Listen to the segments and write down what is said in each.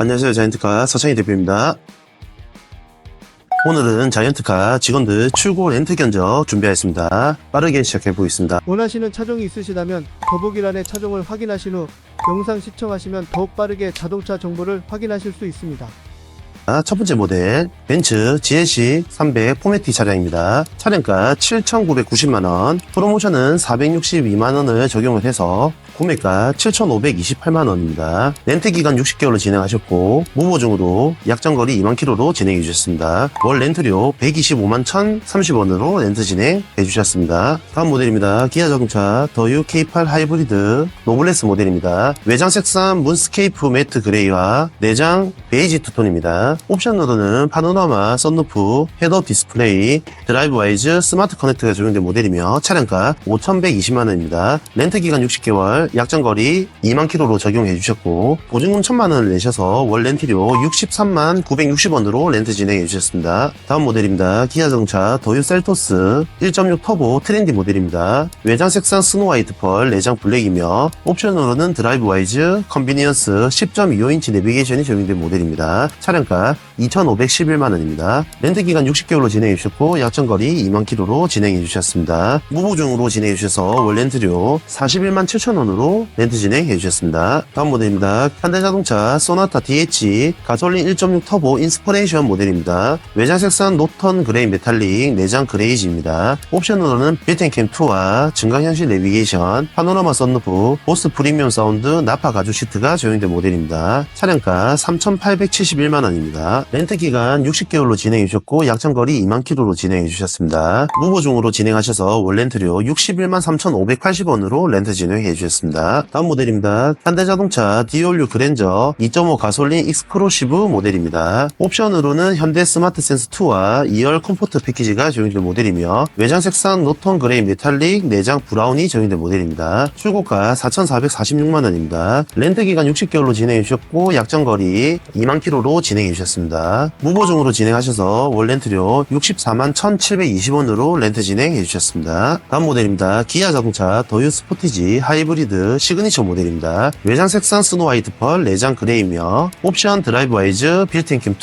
안녕하세요. 자이언트카 서창희 대표입니다. 오늘은 자이언트카 직원들 출고 렌트 견적 준비하였습니다. 빠르게 시작해 보겠습니다. 원하시는 차종이 있으시다면 더보기란의 차종을 확인하신 후 영상 시청하시면 더욱 빠르게 자동차 정보를 확인하실 수 있습니다. 첫 번째 모델 벤츠 GLC 300 포메티 차량입니다. 차량가 7,990만원, 프로모션은 462만원을 적용을 해서 구매가 7,528만원입니다. 렌트 기간 60개월로 진행하셨고 무보증으로 약정거리 2만 킬로로 진행해 주셨습니다. 월 렌트료 125만 1,030원으로 렌트 진행해 주셨습니다. 다음 모델입니다. 기아 자동차 더유 K8 하이브리드 노블레스 모델입니다. 외장 색상 문스케이프 매트 그레이와 내장 베이지 투톤입니다. 옵션으로는 파노라마, 썬루프, 헤드업 디스플레이, 드라이브 와이즈, 스마트 커넥트가 적용된 모델이며 차량가 5,120만원입니다. 렌트 기간 60개월, 약정거리 2만 킬로로 적용해 주셨고 보증금 1,000만원을 내셔서 월 렌트료 63만 960원으로 렌트 진행해 주셨습니다. 다음 모델입니다. 기아 자동차 더유 셀토스 1.6 터보 트렌디 모델입니다. 외장 색상 스노 화이트 펄, 내장 블랙이며 옵션으로는 드라이브 와이즈, 컨비니언스 10.25인치 내비게이션이 적용된 모델입니다. 차량가 2,511만 원입니다. 렌트 기간 60개월로 진행해 주셨고 약정 거리 2만 킬로로 진행해 주셨습니다. 무보증으로 진행해 주셔서 월 렌트료 41만 7천 원으로 렌트 진행해 주셨습니다. 다음 모델입니다. 현대자동차 소나타 DH 가솔린 1.6 터보 인스퍼레이션 모델입니다. 외장 색상 노턴 그레이 메탈릭 내장 그레이지입니다. 옵션으로는 빌텐캠 2와 증강현실 내비게이션, 파노라마 썬루프, 보스 프리미엄 사운드, 나파 가죽 시트가 적용된 모델입니다. 차량가 3,871만 원입니다. 렌트 기간 60개월로 진행해 주셨고 약정거리 2만 킬로로 진행해 주셨습니다. 무보증으로 진행하셔서 월 렌트료 61만 3,580원으로 렌트 진행해 주셨습니다. 다음 모델입니다. 현대자동차 디올류 그랜저 2.5 가솔린 익스크루시브 모델입니다. 옵션으로는 현대 스마트 센스 2와 2열 컴포트 패키지가 적용된 모델이며 외장 색상 노턴 그레이 메탈릭 내장 브라운이 적용된 모델입니다. 출고가 4,446만 원입니다. 렌트 기간 60개월로 진행해 주셨고 약정거리 2만 킬로로 진행해 주셨습니다. 무보증으로 진행하셔서 월 렌트료 64만 1,720원으로 렌트 진행해 주셨습니다. 다음 모델입니다. 기아 자동차 더유 스포티지 하이브리드 시그니처 모델입니다. 외장 색상 스노 화이트 펄 내장 그레이며 옵션 드라이브 와이즈 빌트인 캠 2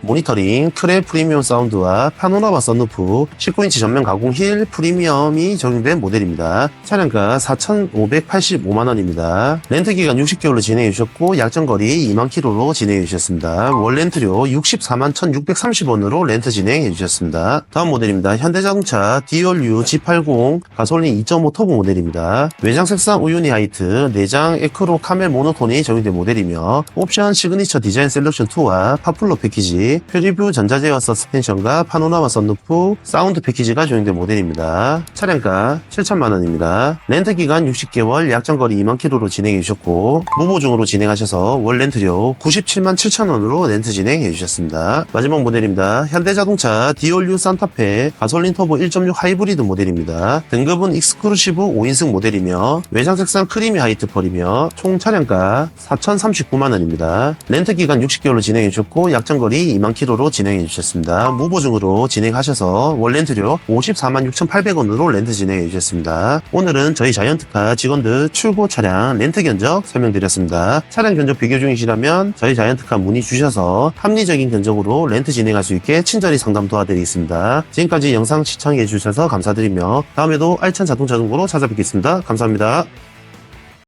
모니터링 크랩 프리미엄 사운드와 파노라마 썬루프 19인치 전면 가공 힐 프리미엄이 적용된 모델입니다. 차량가 4,585만원입니다. 렌트 기간 60개월로 진행해 주셨고 약정거리 2만 킬로로 진행해 주셨습니다. 월 렌트 료 64만 1,630원으로 렌트 진행해 주셨습니다. 다음 모델입니다. 현대자동차 디올유 G80 가솔린 2.5 터보 모델입니다. 외장 색상 우유니 하이트, 내장 에크로 카멜 모노톤이 적용된 모델이며 옵션 시그니처 디자인 셀렉션 2와 파플로 패키지, 프리뷰 전자제어 서스펜션과 파노라마 썬루프, 사운드 패키지가 적용된 모델입니다. 차량가 7천만원입니다. 렌트 기간 60개월, 약정거리 2만 킬로로 진행해 주셨고 무보증으로 진행하셔서 월 렌트료 97만 7천원으로 렌트 진행해 주셨습니다. 마지막 모델입니다. 현대자동차 디올유 산타페 가솔린 터보 1.6 하이브리드 모델입니다. 등급은 익스크루시브 5인승 모델이며 외장 색상 크리미 하이트 펄이며 총 차량가 4,039만원입니다. 렌트 기간 60개월로 진행해 주셨고 약정거리 2만 킬로로 진행해 주셨습니다. 무보증으로 진행하셔서 월 렌트료 54만 6,800원으로 렌트 진행해 주셨습니다. 오늘은 저희 자이언트카 직원들 출고 차량 렌트 견적 설명드렸습니다. 차량 견적 비교 중이시라면 저희 자이언트카 문의 주셔서 합리적인 견적으로 렌트 진행할 수 있게 친절히 상담 도와드리겠습니다. 지금까지 영상 시청해 주셔서 감사드리며 다음에도 알찬 자동차 정보로 찾아뵙겠습니다. 감사합니다.